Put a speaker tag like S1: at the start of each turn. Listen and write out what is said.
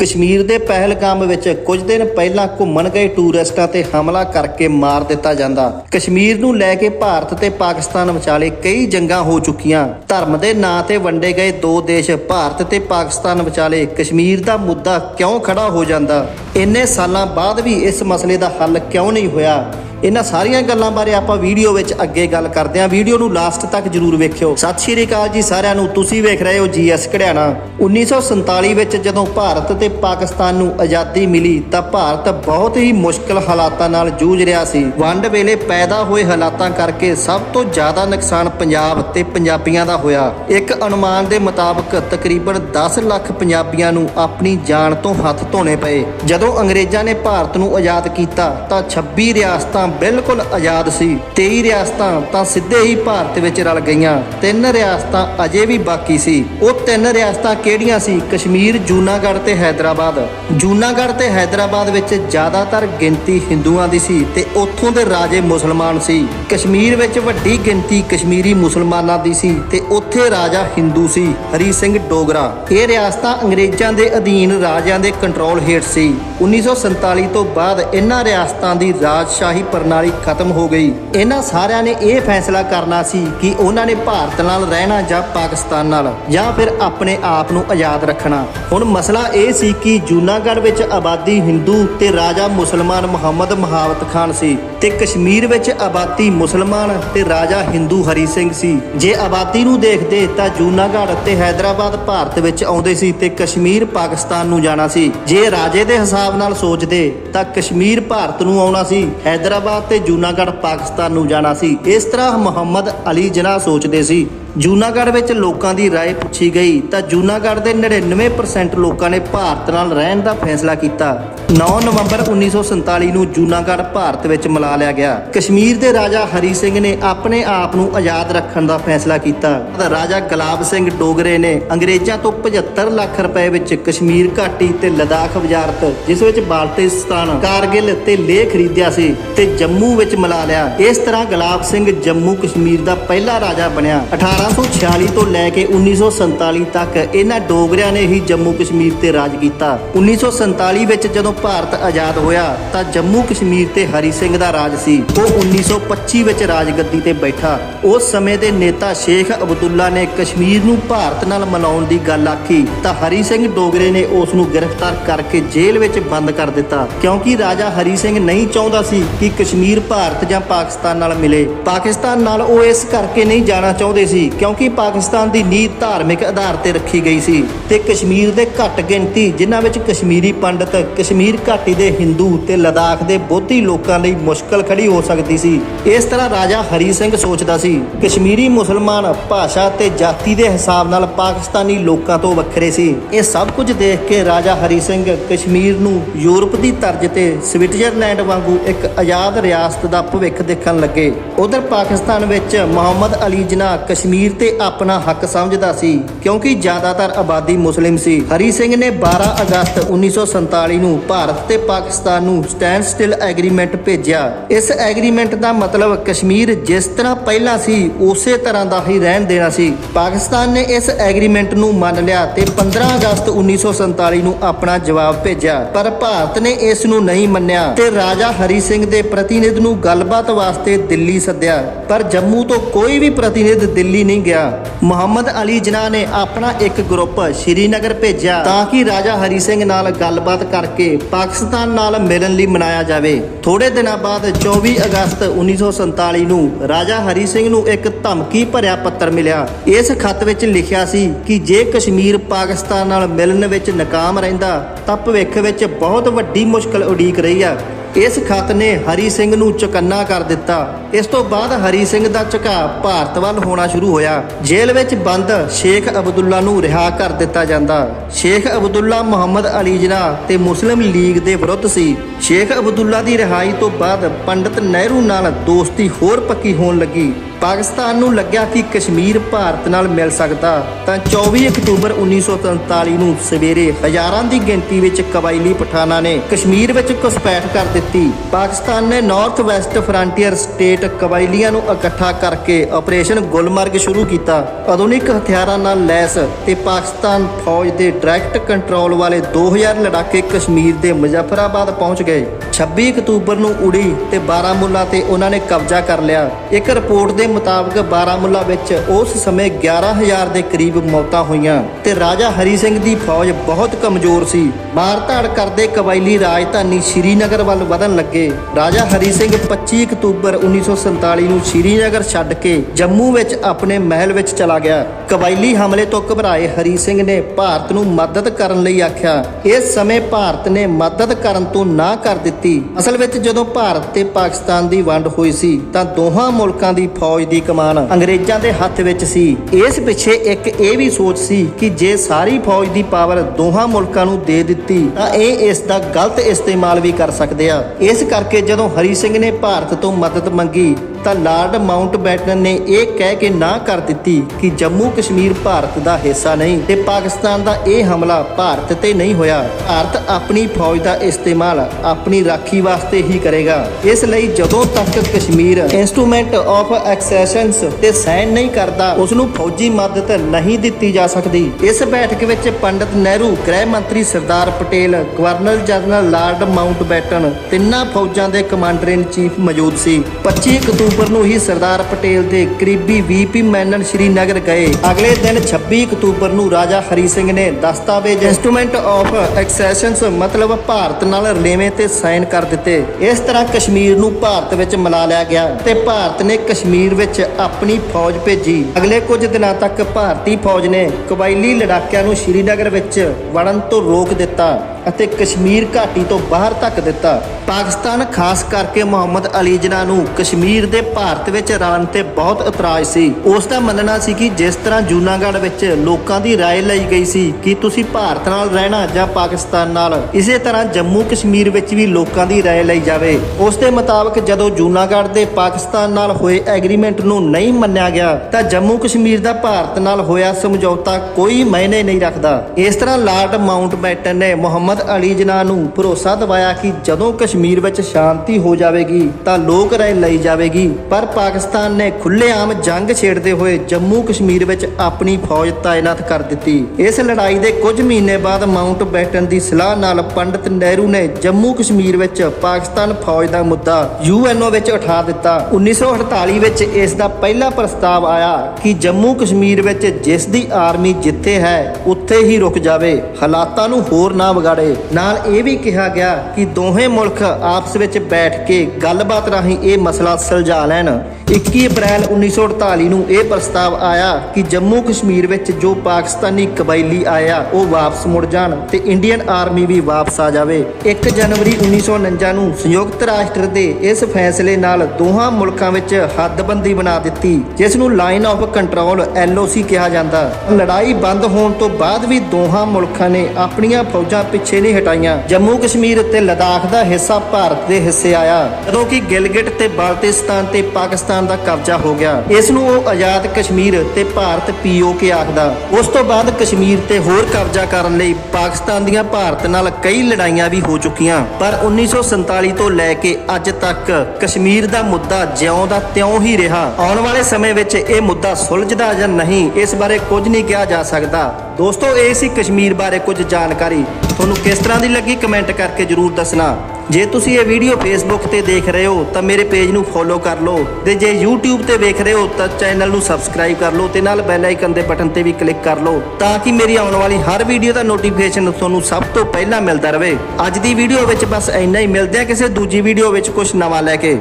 S1: ਕਸ਼ਮੀਰ ਦੇ ਪਹਿਲਗਾਮ ਵਿੱਚ ਕੁਝ ਦਿਨ ਪਹਿਲਾਂ ਘੁੰਮਣ ਗਏ ਟੂਰਿਸਟਾਂ ਤੇ ਹਮਲਾ ਕਰਕੇ ਮਾਰ ਦਿੱਤਾ ਜਾਂਦਾ। ਕਸ਼ਮੀਰ ਨੂੰ ਲੈ ਕੇ ਭਾਰਤ ਤੇ ਪਾਕਿਸਤਾਨ ਵਿਚਾਲੇ ਕਈ ਜੰਗਾਂ ਹੋ ਚੁੱਕੀਆਂ। ਧਰਮ ਦੇ ਨਾਂ ਤੇ ਵੰਡੇ ਗਏ ਦੋ ਦੇਸ਼ ਭਾਰਤ ਤੇ ਪਾਕਿਸਤਾਨ ਵਿਚਾਲੇ ਕਸ਼ਮੀਰ ਦਾ ਮੁੱਦਾ ਕਿਉਂ ਖੜਾ ਹੋ ਜਾਂਦਾ? ਇੰਨੇ ਸਾਲਾਂ ਬਾਅਦ ਵੀ ਇਸ ਮਸਲੇ ਦਾ ਹੱਲ ਕਿਉਂ ਨਹੀਂ ਹੋਇਆ? ਇਹਨਾਂ ਸਾਰੀਆਂ ਗੱਲਾਂ ਬਾਰੇ ਆਪਾਂ ਵੀਡੀਓ ਵਿੱਚ ਅੱਗੇ ਗੱਲ ਕਰਦੇ ਹਾਂ। ਵੀਡੀਓ ਨੂੰ ਲਾਸਟ ਤੱਕ ਜਰੂਰ ਵੇਖਿਓ। ਸਤਿ ਸ਼੍ਰੀ ਅਕਾਲ ਜੀ ਸਾਰਿਆਂ ਨੂੰ। ਤੁਸੀਂ ਵੇਖ ਰਹੇ ਹੋ ਜੀਐਸ ਘੜਿਆਣਾ। 1947 ਵਿੱਚ ਜਦੋਂ ਭਾਰਤ ਤੇ ਪਾਕਿਸਤਾਨ ਨੂੰ ਆਜ਼ਾਦੀ ਮਿਲੀ ਤਾਂ ਭਾਰਤ ਬਹੁਤ ਹੀ ਮੁਸ਼ਕਲ ਹਾਲਾਤਾਂ ਨਾਲ ਜੂਝ ਰਿਹਾ ਸੀ। ਵੰਡ ਵੇਲੇ ਪੈਦਾ ਹੋਏ ਹਾਲਾਤਾਂ ਕਰਕੇ ਸਭ ਤੋਂ ਜ਼ਿਆਦਾ ਨੁਕਸਾਨ ਪੰਜਾਬ ਤੇ ਪੰਜਾਬੀਆਂ ਦਾ ਹੋਇਆ। ਇੱਕ ਅਨੁਮਾਨ ਦੇ ਮੁਤਾਬਕ ਤਕਰੀਬਨ 10 ਲੱਖ ਪੰਜਾਬੀਆਂ ਨੂੰ ਆਪਣੀ ਜਾਨ ਤੋਂ ਹੱਥ ਧੋਣੇ ਪਏ। ਜਦੋਂ ਅੰਗਰੇਜ਼ਾਂ ਨੇ ਭਾਰਤ ਨੂੰ ਆਜ਼ਾਦ ਕੀਤਾ ਤਾਂ 26 ਰਿਆਸਤਾਂ ਬਿਲਕੁਲ ਆਜ਼ਾਦ ਸੀ। 23 ਰਿਆਸਤਾਂ ਤਾਂ ਸਿੱਧੇ ਹੀ ਭਾਰਤ ਵਿੱਚ ਰਲ ਗਈਆਂ। ਤਿੰਨ ਰਿਆਸਤਾਂ ਅਜੇ ਵੀ ਬਾਕੀ ਸੀ। ਉਹ ਤਿੰਨ ਰਿਆਸਤਾਂ ਕਿਹੜੀਆਂ ਸੀ? ਕਸ਼ਮੀਰ, ਜੂਨਾਗੜ੍ਹ ਤੇ ਹైదరాబాద్ ਜੂਨਾਗੜ੍ਹ ਤੇ ਹైదరాబాద్ ਵਿੱਚ ਜ਼ਿਆਦਾਤਰ ਗਿਣਤੀ ਹਿੰਦੂਆਂ ਦੀ ਸੀ ਤੇ ਉੱਥੋਂ ਦੇ ਰਾਜੇ ਮੁਸਲਮਾਨ ਸੀ। ਕਸ਼ਮੀਰ ਵਿੱਚ ਵੱਡੀ ਗਿਣਤੀ ਕਸ਼ਮੀਰੀ ਮੁਸਲਮਾਨਾਂ ਦੀ ਸੀ ਤੇ ਉੱਥੇ ਰਾਜਾ ਹਿੰਦੂ ਸੀ, ਹਰੀ ਸਿੰਘ ਡੋਗਰਾ। ਇਹ ਰਿਆਸਤਾਂ ਅੰਗਰੇਜ਼ਾਂ ਦੇ ਅਧੀਨ ਰਾਜਿਆਂ ਦੇ ਕੰਟਰੋਲ ਹੇਠ ਸੀ। 1947 ਤੋਂ ਬਾਅਦ ਇਹਨਾਂ ਰਿਆਸਤਾਂ ਦੀ ਰਾਜਸ਼ਾਹੀ ਪ੍ਰਣਾਲੀ ਖਤਮ ਹੋ ਗਈ। ਇਹਨਾਂ ਸਾਰਿਆਂ ਨੇ ਇਹ ਫੈਸਲਾ ਕਰਨਾ ਸੀ ਕਿ ਉਹਨਾਂ ਨੇ ਭਾਰਤ ਨਾਲ ਰਹਿਣਾ ਜਾਂ ਪਾਕਿਸਤਾਨ ਨਾਲ, ਜਾਂ ਫਿਰ ਆਪਣੇ ਆਪ ਨੂੰ ਆਜ਼ਾਦ ਰੱਖਣਾ। ਹੁਣ ਮਸਲਾ ਇਹ ਸੀ ਕਿ ਜੂਨਾਗੜ੍ਹ ਵਿੱਚ ਆਬਾਦੀ ਹਿੰਦੂ ਤੇ ਰਾਜਾ ਮੁਸਲਮਾਨ ਮੁਹੰਮਦ ਮਹਾਵਤ ਖਾਨ ਸੀ। ਤੇ ਕਸ਼ਮੀਰ ਵਿੱਚ ਆਬਾਦੀ ਮੁਸਲਮਾਨ ਤੇ ਰਾਜਾ ਹਿੰਦੂ ਹਰੀ ਸਿੰਘ ਸੀ। ਜੇ ਆਬਾਦੀ ਨੂੰ ਦੇਖਦੇ ਤਾਂ ਜੂਨਾਗੜ੍ਹ ਤੇ ਹైదరాబాద్ ਭਾਰਤ ਵਿੱਚ ਆਉਂਦੇ ਸੀ ਤੇ ਕਸ਼ਮੀਰ ਪਾਕਿਸਤਾਨ ਨੂੰ ਜਾਣਾ ਸੀ। ਜੇ ਰਾਜੇ ਦੇ ਹਿਸਾਬ ਨਾਲ ਸੋਚਦੇ ਤਾਂ ਕਸ਼ਮੀਰ ਭਾਰਤ ਨੂੰ ਆਉਣਾ ਸੀ ਹైదరాబాద్ ਤੇ ਜੂਨਾਗੜ੍ਹ ਪਾਕਿਸਤਾਨ ਨੂੰ ਜਾਣਾ ਸੀ। ਇਸ ਤਰ੍ਹਾਂ ਮੁਹੰਮਦ ਅਲੀ ਜਨਾਹ ਸੋਚਦੇ ਸੀ। ਜੂਨਾਗੜ੍ਹ ਵਿੱਚ ਲੋਕਾਂ ਦੀ رائے ਪੁੱਛੀ ਗਈ ਤਾਂ ਜੂਨਾਗੜ੍ਹ ਦੇ 99% ਲੋਕਾਂ ਨੇ ਭਾਰਤ ਨਾਲ ਰਹਿਣ ਦਾ ਫੈਸਲਾ ਕੀਤਾ 9 ਨਵੰਬਰ 1947 ਨੂੰ ਜੂਨਾਗੜ੍ਹ ਭਾਰਤ ਵਿੱਚ ਮਿਲਾ ਲਿਆ ਗਿਆ ਕਸ਼ਮੀਰ ਦੇ ਰਾਜਾ ਹਰੀ ਸਿੰਘ ਨੇ ਆਪਣੇ ਆਪ ਨੂੰ ਆਜ਼ਾਦ ਰੱਖਣ ਦਾ ਫੈਸਲਾ ਕੀਤਾ ਤਾਂ ਰਾਜਾ ਗੁਲਾਬ ਸਿੰਘ ਡੋਗਰੇ ਨੇ ਅੰਗਰੇਜ਼ਾਂ ਤੋਂ 75 ਲੱਖ ਰੁਪਏ ਵਿੱਚ ਕਸ਼ਮੀਰ ਘਾਟੀ ਤੇ ਲਦਾਖ ਵਜ਼ਾਰਤ ਜਿਸ ਵਿੱਚ ਬਾਲਟਿਸਤਾਨ ਕਾਰਗਿਲ ਤੇ ਲੇਹ ਖਰੀਦਿਆ ਸੀ ਤੇ ਜੰਮੂ ਵਿੱਚ ਮਿਲਾ ਲਿਆ ਇਸ ਤਰ੍ਹਾਂ ਗੁਲਾਬ ਸਿੰਘ ਜੰਮੂ ਕਸ਼ਮੀਰ ਦਾ ਪਹਿਲਾ ਰਾਜਾ ਬਣਿਆ 1846 ਤੋਂ ਲੈ ਕੇ 1947 ਤੱਕ ਇਹਨਾਂ ਡੋਗਰਿਆਂ ਨੇ ਹੀ ਜੰਮੂ ਕਸ਼ਮੀਰ ਤੇ ਰਾਜ ਕੀਤਾ। 1947 ਵਿੱਚ ਜਦੋਂ ਭਾਰਤ ਆਜ਼ਾਦ ਹੋਇਆ, ਤਾਂ ਜੰਮੂ ਕਸ਼ਮੀਰ ਤੇ ਹਰੀ ਸਿੰਘ ਦਾ ਰਾਜ ਸੀ। ਉਹ 1925 ਵਿੱਚ ਰਾਜਗੱਦੀ ਤੇ ਬੈਠਾ। ਉਸ ਸਮੇਂ ਦੇ ਨੇਤਾ ਸ਼ੇਖ ਅਬਦੁੱਲਾ ਨੇ ਕਸ਼ਮੀਰ ਨੂੰ ਭਾਰਤ ਨਾਲ ਮਿਲਾਉਣ ਦੀ ਗੱਲ ਆਖੀ, ਤਾਂ ਹਰੀ ਸਿੰਘ ਡੋਗਰੇ ਨੇ ਉਸ ਨੂੰ ਗ੍ਰਿਫਤਾਰ ਕਰਕੇ ਜੇਲ੍ਹ ਵਿੱਚ ਬੰਦ ਕਰ ਦਿੱਤਾ। ਕਿਉਂਕਿ ਰਾਜਾ ਹਰੀ ਸਿੰਘ ਨਹੀਂ ਚਾਹੁੰਦਾ ਸੀ ਕਿ ਕਸ਼ਮੀਰ ਭਾਰਤ ਜਾਂ ਪਾਕਿਸਤਾਨ ਨਾਲ ਮਿਲੇ। ਪਾਕਿਸਤਾਨ ਨਾਲ ਉਹ ਇਸ ਕਰਕੇ ਨਹੀਂ ਜਾਣਾ ਚਾਹੁੰਦੇ ਸੀ ਕਿਉਂਕਿ ਪਾਕਿਸਤਾਨ ਦੀ ਨੀਂਹ ਧਾਰਮਿਕ ਆਧਾਰ ਤੇ ਰੱਖੀ ਗਈ ਸੀ ਤੇ ਕਸ਼ਮੀਰ ਦੇ ਘੱਟ ਗਿਣਤੀ, ਜਿਨ੍ਹਾਂ ਵਿੱਚ ਕਸ਼ਮੀਰੀ ਪੰਡਤ, ਕਸ਼ਮੀਰ ਘਾਟੀ ਦੇ ਹਿੰਦੂ ਤੇ ਲਦਾਖ ਦੇ ਬੋਧੀ ਲੋਕਾਂ ਲਈ ਮੁਸ਼ਕਲ ਖੜੀ ਹੋ ਸਕਦੀ ਸੀ। ਇਸ ਤਰ੍ਹਾਂ ਰਾਜਾ ਹਰੀ ਸਿੰਘ ਸੋਚਦਾ ਸੀ, ਕਸ਼ਮੀਰੀ ਮੁਸਲਮਾਨ ਭਾਸ਼ਾ ਤੇ ਜਾਤੀ ਦੇ ਹਿਸਾਬ ਨਾਲ ਪਾਕਿਸਤਾਨੀ ਲੋਕਾਂ ਤੋਂ ਵੱਖਰੇ ਸੀ। ਇਹ ਸਭ ਕੁਝ ਦੇਖ ਕੇ ਰਾਜਾ ਹਰੀ ਸਿੰਘ ਕਸ਼ਮੀਰ ਨੂੰ ਯੂਰਪ ਦੀ ਤਰਜ਼ ਤੇ ਸਵਿਟਜ਼ਰਲੈਂਡ ਵਾਂਗੂ ਇੱਕ ਆਜ਼ਾਦ ਰਿਆਸਤ ਦਾ ਭਵਿੱਖ ਦੇਖਣ ਲੱਗੇ। ਉਧਰ ਪਾਕਿਸਤਾਨ ਵਿੱਚ ਮੁਹੰਮਦ ਅਲੀ ਜਨਾਹ ਕਸ਼ਮੀਰ ਤੇ ਆਪਣਾ ਹੱਕ ਸਮਝਦਾ ਸੀ, ਕਿਉਂਕਿ ਜ਼ਿਆਦਾਤਰ ਆਬਾਦੀ ਮੁਸਲਿਮ ਸੀ। ਹਰੀ ਸਿੰਘ ਨੇ 12 ਅਗਸਤ 1947 ਨੂੰ ਭਾਰਤ ਤੇ ਪਾਕਿਸਤਾਨ ਨੂੰ ਸਟੈਂਡ ਸਟਿਲ ਐਗਰੀਮੈਂਟ ਭੇਜਿਆ। ਇਸ ਐਗਰੀਮੈਂਟ ਦਾ ਮਤਲਬ ਕਸ਼ਮੀਰ ਜਿਸ ਤਰ੍ਹਾਂ ਪਹਿਲਾਂ ਸੀ, ਉਸੇ ਤਰ੍ਹਾਂ ਦਾ ਹੀ ਰਹਿਣ ਦੇਣਾ ਸੀ। ਪਾਕਿਸਤਾਨ ਨੇ ਇਸ ਐਗਰੀਮੈਂਟ ਨੂੰ ਮੰਨ ਲਿਆ ਤੇ 15 ਅਗਸਤ 1947 ਨੂੰ ਆਪਣਾ ਜਵਾਬ ਭੇਜਿਆ। ਪਰ ਭਾਰਤ ਨੇ ਇਸ ਨੂੰ ਨਹੀਂ ਮੰਨਿਆ ਤੇ ਰਾਜਾ ਹਰੀ ਸਿੰਘ ਦੇ ਪ੍ਰਤੀਨਿਧ ਨੂੰ ਗੱਲਬਾਤ ਵਾਸਤੇ ਦਿੱਲੀ ਸੱਦਿਆ। ਪਰ ਜੰਮੂ ਤੋਂ ਕੋਈ ਵੀ ਪ੍ਰਤੀਨਿਧ ਦਿੱਲੀ ਨਹੀਂ ਗਿਆ। ਮੁਹੰਮਦ ਅਲੀ ਜਨਾਹ ਨੇ ਆਪਣਾ ਇੱਕ ਗਰੁੱਪ ਸ਼੍ਰੀਨਗਰ ਭੇਜਿਆ, ਤਾਂ ਕਿ ਰਾਜਾ ਹਰੀ ਸਿੰਘ ਨਾਲ ਗੱਲਬਾਤ ਕਰਕੇ ਪਾਕਿਸਤਾਨ ਨਾਲ ਮਿਲਣ ਲਈ ਮਨਾਇਆ ਜਾਵੇ। ਥੋੜੇ ਦਿਨਾਂ ਬਾਅਦ 24 ਅਗਸਤ 1947 ਨੂੰ ਰਾਜਾ ਹਰੀ ਸਿੰਘ ਨੂੰ ਇੱਕ ਧਮਕੀ ਭਰਿਆ ਪੱਤਰ ਮਿਲਿਆ। ਇਸ ਖਤ ਵਿੱਚ ਲਿਖਿਆ ਸੀ ਕਿ ਜੇ ਕਸ਼ਮੀਰ ਪਾਕਿਸਤਾਨ ਨਾਲ ਮਿਲਣ ਵਿੱਚ ਨਾਕਾਮ ਰਹਿੰਦਾ, ਤਾਂ ਭਵਿੱਖ ਵਿੱਚ ਬਹੁਤ ਵੱਡੀ ਮੁਸ਼ਕਲ ਉਡੀਕ ਰਹੀ ਆ। ਇਸ ਖਤ ਨੇ ਹਰੀ ਸਿੰਘ ਨੂੰ ਚੁਕੰਨਾ ਕਰ ਦਿੱਤਾ। ਇਸ ਤੋਂ ਬਾਅਦ ਹਰੀ ਸਿੰਘ ਦਾ ਝੁਕਾਅ ਭਾਰਤ ਵੱਲ ਹੋਣਾ ਸ਼ੁਰੂ ਹੋਇਆ। ਜੇਲ੍ਹ ਵਿੱਚ ਬੰਦ ਸ਼ੇਖ ਅਬਦੁੱਲਾ ਨੂੰ ਰਿਹਾ ਕਰ ਦਿੱਤਾ ਜਾਂਦਾ। ਸ਼ੇਖ ਅਬਦੁੱਲਾ ਮੁਹੰਮਦ ਅਲੀ ਜਿਨਾਹ ਤੇ ਮੁਸਲਿਮ ਲੀਗ ਦੇ ਵਿਰੁੱਧ ਸੀ। ਸ਼ੇਖ ਅਬਦੁੱਲਾ ਦੀ ਰਿਹਾਈ ਤੋਂ ਬਾਅਦ ਪੰਡਿਤ ਨਹਿਰੂ ਨਾਲ ਦੋਸਤੀ ਹੋਰ ਪੱਕੀ ਹੋਣ ਲੱਗੀ। ਪਾਕਿਸਤਾਨ ਨੂੰ ਲੱਗਿਆ ਕਿ ਕਸ਼ਮੀਰ ਭਾਰਤ ਨਾਲ ਮਿਲ ਸਕਦਾ, ਤਾਂ 24 ਅਕਤੂਬਰ 1947 ਨੂੰ ਸਵੇਰੇ ਹਜ਼ਾਰਾਂ ਦੀ ਗਿਣਤੀ ਵਿੱਚ ਕਬਾਇਲੀ ਪਠਾਨਾਂ ਨੇ ਕਸ਼ਮੀਰ ਵਿੱਚ ਘੁਸਪੈਠ ਕਰ ਦਿੱਤੀ। ਪਾਕਿਸਤਾਨ ਨੇ ਨਾਰਥ ਵੈਸਟ ਫਰੰਟੀਅਰ ਸਟੇਟ ਕਬਾਇਲੀਆਂ ਨੂੰ ਇਕੱਠਾ ਕਰਕੇ ਆਪਰੇਸ਼ਨ ਗੁਲਮਰਗ ਸ਼ੁਰੂ ਕੀਤਾ। ਆਧੁਨਿਕ ਹਥਿਆਰਾਂ ਨਾਲ ਲੈਸ ਤੇ ਪਾਕਿਸਤਾਨ ਫੌਜ ਦੇ ਡਾਇਰੈਕਟ ਕੰਟਰੋਲ ਵਾਲੇ 2000 ਲੜਾਕੇ ਕਸ਼ਮੀਰ ਦੇ ਮੁਜ਼ੱਫਰਾਬਾਦ ਪਹੁੰਚ ਗਏ। 26 ਅਕਤੂਬਰ ਨੂੰ ਉੜੀ ਤੇ ਬਾਰਾਮੁੱਲਾ ਤੇ ਉਹਨਾਂ ਨੇ ਕਬਜ਼ਾ ਕਰ ਲਿਆ। ਇੱਕ ਰਿਪੋਰਟ ਦੇ ਮੁਤਾਬਕ ਬਾਰਾਮੁੱਲਾ ਵਿੱਚ ਉਸ ਸਮੇਂ 11000 ਦੇ ਕਰੀਬ ਮੌਤਾਂ ਹੋਈਆਂ ਤੇ ਰਾਜਾ ਹਰੀ ਸਿੰਘ ਦੀ ਫੌਜ ਬਹੁਤ ਕਮਜ਼ੋਰ ਸੀ। ਮਾਰਧਾੜ ਕਰਦੇ ਕਬਾਇਲੀ ਰਾਜਧਾਨੀ ਸ਼੍ਰੀਨਗਰ ਵੱਲ ਵਧਣ ਲੱਗੇ। ਰਾਜਾ ਹਰੀ ਸਿੰਘ 25 ਅਕਤੂਬਰ 1947 ਨੂੰ ਸ਼੍ਰੀਨਗਰ ਛੱਡ ਕੇ ਜੰਮੂ ਵਿੱਚ ਆਪਣੇ ਮਹਿਲ ਵਿੱਚ ਚਲਾ ਗਿਆ। ਕਬਾਇਲੀ ਹਮਲੇ ਤੋਂ ਘਬਰਾਏ ਹਰੀ ਸਿੰਘ ਨੇ ਭਾਰਤ ਨੂੰ ਮਦਦ ਕਰਨ ਲਈ ਆਖਿਆ। ਇਸ ਸਮੇਂ ਭਾਰਤ ਨੇ ਮਦਦ ਕਰਨ ਤੋਂ ਨਾ ਕਰ ਦਿੱਤੀ। ਅਸਲ ਵਿੱਚ ਜਦੋਂ ਭਾਰਤ ਤੇ ਪਾਕਿਸਤਾਨ ਦੀ ਵੰਡ ਹੋਈ ਸੀ, ਤਾਂ ਦੋਹਾਂ ਮੁਲਕਾਂ ਦੀ ਫੌਜ ਫੌਜ ਦੀ ਕਮਾਨ ਅੰਗਰੇਜ਼ਾਂ ਦੇ ਹੱਥ ਵਿੱਚ ਸੀ। ਇਸ ਪਿੱਛੇ ਇੱਕ ਇਹ ਵੀ ਸੋਚ ਸੀ ਕਿ ਜੇ ਸਾਰੀ ਫੌਜ ਦੀ ਪਾਵਰ ਦੋਹਾਂ ਮੁਲਕਾਂ ਨੂੰ ਦੇ ਦਿੱਤੀ, ਤਾਂ ਇਹ ਇਸ ਦਾ ਗਲਤ ਇਸਤੇਮਾਲ ਵੀ ਕਰ ਸਕਦੇ ਆ। ਇਸ ਕਰਕੇ ਜਦੋਂ ਹਰੀ ਸਿੰਘ ਨੇ ਭਾਰਤ ਤੋਂ ਮਦਦ ਮੰਗੀ ਤਾਂ ਲਾਰਡ ਮਾਊਂਟਬੈਟਨ ਨੇ ਇਹ ਕਹਿ ਕੇ ਨਾ ਕਰ ਦਿੱਤੀ ਕਿ ਜੰਮੂ ਕਸ਼ਮੀਰ ਭਾਰਤ ਦਾ ਹਿੱਸਾ ਨਹੀਂ ਤੇ ਪਾਕਿਸਤਾਨ ਦਾ ਇਹ ਹਮਲਾ ਭਾਰਤ ਤੇ ਨਹੀਂ ਹੋਇਆ। ਭਾਰਤ ਆਪਣੀ ਫੌਜ ਦਾ ਇਸਤੇਮਾਲ ਆਪਣੀ ਰਾਖੀ ਵਾਸਤੇ ਹੀ ਕਰੇਗਾ। ਇਸ ਲਈ ਜਦੋਂ ਤੱਕ ਕਸ਼ਮੀਰ ਇਨਸਟਰੂਮੈਂਟ ਆਫ ਐਕਸੈਸ਼ਨਸ ਤੇ ਸਾਈਨ ਨਹੀਂ ਕਰਦਾ ਉਸ ਨੂੰ ਫੌਜੀ ਮਦਦ ਨਹੀਂ ਦਿੱਤੀ ਜਾ ਸਕਦੀ। ਇਸ ਬੈਠਕ ਵਿੱਚ ਪੰਡਿਤ ਨਹਿਰੂ, ਗ੍ਰਹਿ ਮੰਤਰੀ Sardar Patel, governor general lord Mountbatten ਤਿੰਨਾਂ ਫੌਜਾਂ ਦੇ ਕਮਾਂਡਰ ਇਨ ਚੀਫ ਮੌਜੂਦ ਸੀ। 25 ਅਕਤੂਬਰ ਨੂੰ ਹੀ ਸਰਦਾਰ ਪਟੇਲ ਦੇ ਕਰੀਬੀ ਵੀਪੀ ਮੈਨਨ ਸ਼੍ਰੀਨਗਰ ਗਏ। ਅਗਲੇ ਦਿਨ 26 ਅਕਤੂਬਰ ਨੂੰ ਰਾਜਾ ਹਰੀ ਸਿੰਘ ਨੇ ਦਸਤਾਵੇਜ਼ ਇਨਸਟਰੂਮੈਂਟ ਆਫ ਐਕਸੈਸ਼ਨਸ ਮਤਲਬ ਭਾਰਤ ਨਾਲ ਰਲੇਵੇਂ ਤੇ ਸਾਈਨ ਕਰ ਦਿੱਤੇ। ਇਸ ਤਰ੍ਹਾਂ ਕਸ਼ਮੀਰ ਨੂੰ ਭਾਰਤ ਵਿੱਚ ਮਿਲਾ ਲਿਆ ਗਿਆ ਤੇ ਭਾਰਤ ਨੇ ਕਸ਼ਮੀਰ ਵਿੱਚ ਆਪਣੀ ਫੌਜ ਭੇਜੀ। ਅਗਲੇ ਕੁਝ ਦਿਨਾਂ ਤੱਕ ਭਾਰਤੀ ਫੌਜ ਨੇ ਕਬਾਇਲੀ ਲੜਾਕਿਆਂ ਨੂੰ ਸ਼੍ਰੀਨਗਰ ਵਿੱਚ ਵੜਨ ਤੋਂ ਰੋਕ ਦਿੱਤਾ। ਅਤੇ ਕਸ਼ਮੀਰ ਘਾਟੀ ਤੋਂ ਬਾਹਰ ਧੱਕ ਦਿੱਤਾ ਪਾਕਿਸਤਾਨ ਖਾਸ ਕਰਕੇ ਮੁਹੰਮਦ ਅਲੀ ਜਿਨਾ ਨੂੰ ਕਸ਼ਮੀਰ ਦੇ ਭਾਰਤ ਵਿੱਚ ਰਲਣ ਤੇ ਬਹੁਤ ਇਤਰਾਜ਼ ਸੀ ਉਸ ਦਾ ਮੰਨਣਾ ਸੀ ਕਿ ਜਿਸ ਤਰ੍ਹਾਂ ਜੂਨਾਗੜ੍ਹ ਵਿੱਚ ਲੋਕਾਂ ਦੀ رائے ਲਈ ਗਈ ਸੀ ਕਿ ਤੁਸੀਂ ਭਾਰਤ ਨਾਲ ਰਹਿਣਾ ਜਾਂ ਪਾਕਿਸਤਾਨ ਨਾਲ ਇਸੇ ਤਰ੍ਹਾਂ ਜੰਮੂ ਕਸ਼ਮੀਰ ਵਿੱਚ ਵੀ ਲੋਕਾਂ ਦੀ رائے ਲਈ ਜਾਵੇ ਉਸ ਦੇ ਮੁਤਾਬਕ ਜਦੋਂ ਜੂਨਾਗੜ੍ਹ ਦੇ ਪਾਕਿਸਤਾਨ ਨਾਲ ਹੋਏ ਐਗਰੀਮੈਂਟ ਨੂੰ ਨਹੀਂ ਮੰਨਿਆ ਗਿਆ ਤਾਂ ਜੰਮੂ ਕਸ਼ਮੀਰ ਦਾ ਭਾਰਤ ਨਾਲ ਹੋਇਆ ਸਮਝੌਤਾ ਕੋਈ ਮਾਇਨੇ ਨਹੀਂ ਰੱਖਦਾ ਇਸ ਤਰ੍ਹਾਂ ਲਾਰਡ ਮਾਊਂਟਬੈਟਨ ਨੇ ਮੁਹੰਮਦ ਅਲੀ ਜਿਨਾਹ ਨੂੰ ਭਰੋਸਾ ਦਿਵਾਇਆ ਕਿ ਜਦੋਂ ਕਸ਼ਮੀਰ ਵਿੱਚ ਸ਼ਾਂਤੀ ਹੋ ਜਾਵੇਗੀ ਤਾਂ ਲੋਕ ਰਾਏ ਲਈ ਜਾਵੇਗੀ, ਪਰ ਪਾਕਿਸਤਾਨ ਨੇ ਖੁੱਲ੍ਹੇਆਮ ਜੰਗ ਛੇੜਦੇ ਹੋਏ ਜੰਮੂ ਕਸ਼ਮੀਰ ਵਿੱਚ ਆਪਣੀ ਫੌਜ ਤਾਇਨਾਤ ਕਰ ਦਿੱਤੀ। ਇਸ ਲੜਾਈ ਦੇ ਕੁਝ ਮਹੀਨੇ ਬਾਅਦ ਮਾਊਂਟਬੈਟਨ ਦੀ ਸਲਾਹ ਨਾਲ ਪੰਡਿਤ ਨਹਿਰੂ ਨੇ ਜੰਮੂ ਕਸ਼ਮੀਰ ਵਿੱਚ ਪਾਕਿਸਤਾਨ ਫੌਜ ਦਾ ਮੁੱਦਾ ਯੂਐਨਓ ਵਿੱਚ ਉਠਾ ਦਿੱਤਾ। 1948 ਵਿੱਚ ਇਸ ਦਾ ਪਹਿਲਾ ਪ੍ਰਸਤਾਵ ਆਇਆ ਕਿ ਜੰਮੂ ਕਸ਼ਮੀਰ ਵਿੱਚ ਜਿਸ ਦੀ ਆਰਮੀ ਜਿੱਥੇ ਹੈ, ਉੱਥੇ ਹੀ ਰੁਕ ਜਾਵੇ। ਹਾਲਾਤਾਂ ਨੂੰ ਹੋਰ ਨਾ ਵਿਗਾੜੇ ਨਾਲ ਇਹ ਵੀ ਕਿਹਾ ਗਿਆ ਕਿ ਦੋਹੇ ਮੁਲਕ ਆਪਸ ਵਿੱਚ ਬੈਠ ਕੇ ਗੱਲਬਾਤ ਰਾਹੀਂ ਇਹ ਮਸਲਾ ਸੁਲਝਾ ਲੈਣ। 21 ਅਪ੍ਰੈਲ 1948 ਨੂੰ ਇਹ ਪ੍ਰਸਤਾਵ ਆਇਆ ਕਿ ਜੰਮੂ ਕਸ਼ਮੀਰ ਵਿੱਚ ਜੋ ਪਾਕਿਸਤਾਨੀ ਕਬਾਇਲੀ ਆਇਆ, ਉਹ ਵਾਪਸ ਮੁੜ ਜਾਣ ਤੇ ਇੰਡੀਅਨ ਆਰਮੀ ਵੀ ਵਾਪਸ ਆ ਜਾਵੇ। 1 ਜਨਵਰੀ 1949 ਨੂੰ ਸੰਯੁਕਤ ਰਾਸ਼ਟਰ ਦੇ ਇਸ ਫੈਸਲੇ ਨਾਲ ਦੋਹਾਂ ਮੁਲਕਾਂ ਵਿੱਚ ਹੱਦਬੰਦੀ ਬਣਾ ਦਿੱਤੀ, ਜਿਸ ਨੂੰ ਲਾਈਨ ਆਫ ਕੰਟਰੋਲ LOC ਕਿਹਾ ਜਾਂਦਾ। ਲੜਾਈ ਬੰਦ ਹੋਣ ਤੋਂ ਬਾਅਦ ਵੀ ਦੋਹਾਂ ਮੁਲਕਾਂ ਨੇ ਆਪਣੀਆਂ ਫੌਜਾਂ ਪਿੱਛੇ ਨਹੀਂ ਹਟਾਈਆਂ। ਜੰਮੂ ਕਸ਼ਮੀਰ ਅਤੇ ਲਦਾਖ ਦਾ ਹਿੱਸਾ ਭਾਰਤ ਦੇ ਹਿੱਸੇ ਆਇਆ। ਜਦੋਂ ਕਿ ਗਿਲਗਿਟ ਤੇ ਬਾਲਟਿਸਤਾਨ ਤੇ ਪਾਕਿਸਤਾਨ ਦਾ ਕਬਜ਼ਾ ਹੋ ਗਿਆ। ਇਸ ਨੂੰ ਉਹ ਆਜ਼ਾਦ ਕਸ਼ਮੀਰ ਤੇ ਭਾਰਤ ਪੀਓਕੇ ਆਖਦਾ। ਉਸ ਤੋਂ ਬਾਅਦ ਕਸ਼ਮੀਰ ਤੇ ਹੋਰ ਕਬਜ਼ਾ ਕਰਨ ਲਈ ਪਾਕਿਸਤਾਨ ਦੀਆਂ ਭਾਰਤ ਨਾਲ ਕਈ ਲੜਾਈਆਂ ਵੀ ਹੋ ਚੁੱਕੀਆਂ। ਪਰ 1947 ਤੋਂ ਲੈ ਕੇ ਅੱਜ ਤੱਕ ਕਸ਼ਮੀਰ ਦਾ ਮੁੱਦਾ ਜਿਉਂ ਦਾ ਤਿਉਂ ਹੀ ਰਿਹਾ। ਆਉਣ ਵਾਲੇ ਸਮੇਂ ਵਿੱਚ ਇਹ ਮੁੱਦਾ ਸੁਲਝਦਾ ਜਾਂ ਨਹੀਂ, ਇਸ ਬਾਰੇ ਕੁਝ ਨਹੀਂ ਕਿਹਾ ਜਾ ਸਕਦਾ। ਦੋਸਤੋ, ਇਹ ਸੀ ਕਸ਼ਮੀਰ ਬਾਰੇ ਕੁਝ ਜਾਣਕਾਰੀ। ਤੁਹਾਨੂੰ ਕਿਸ ਤਰ੍ਹਾਂ ਦੀ ਲੱਗੀ ਕਮੈਂਟ ਕਰਕੇ ਜਰੂਰ ਦੱਸਣਾ। ਜੇ ਤੁਸੀਂ ਇਹ ਵੀਡੀਓ ਫੇਸਬੁੱਕ ਤੇ ਦੇਖ ਰਹੇ ਹੋ, ਤਾਂ ਮੇਰੇ ਪੇਜ ਨੂੰ ਫੋਲੋ ਕਰ ਲਓ। ਤੇ ਜੇ YouTube ਤੇ ਵੇਖ ਰਹੇ ਹੋ, ਤਾਂ ਚੈਨਲ ਨੂੰ ਸਬਸਕ੍ਰਾਈਬ ਕਰ ਲਓ ਤੇ ਨਾਲ ਬੈਲ ਆਈਕਨ ਦੇ ਬਟਨ ਤੇ ਵੀ ਕਲਿੱਕ ਕਰ ਲਓ, ਤਾਂ ਕਿ ਮੇਰੀ ਆਉਣ ਵਾਲੀ ਹਰ ਵੀਡੀਓ ਦਾ ਨੋਟੀਫਿਕੇਸ਼ਨ ਤੁਹਾਨੂੰ ਸਭ ਤੋਂ ਪਹਿਲਾਂ ਮਿਲਦਾ ਰਹੇ। ਅੱਜ ਦੀ ਵੀਡੀਓ ਵਿੱਚ ਬਸ ਇੰਨਾ ਹੀ। ਮਿਲਦੇ ਆ ਕਿਸੇ ਦੂਜੀ ਵੀਡੀਓ ਵਿੱਚ ਕੁਝ ਨਵਾਂ ਲੈ ਕੇ।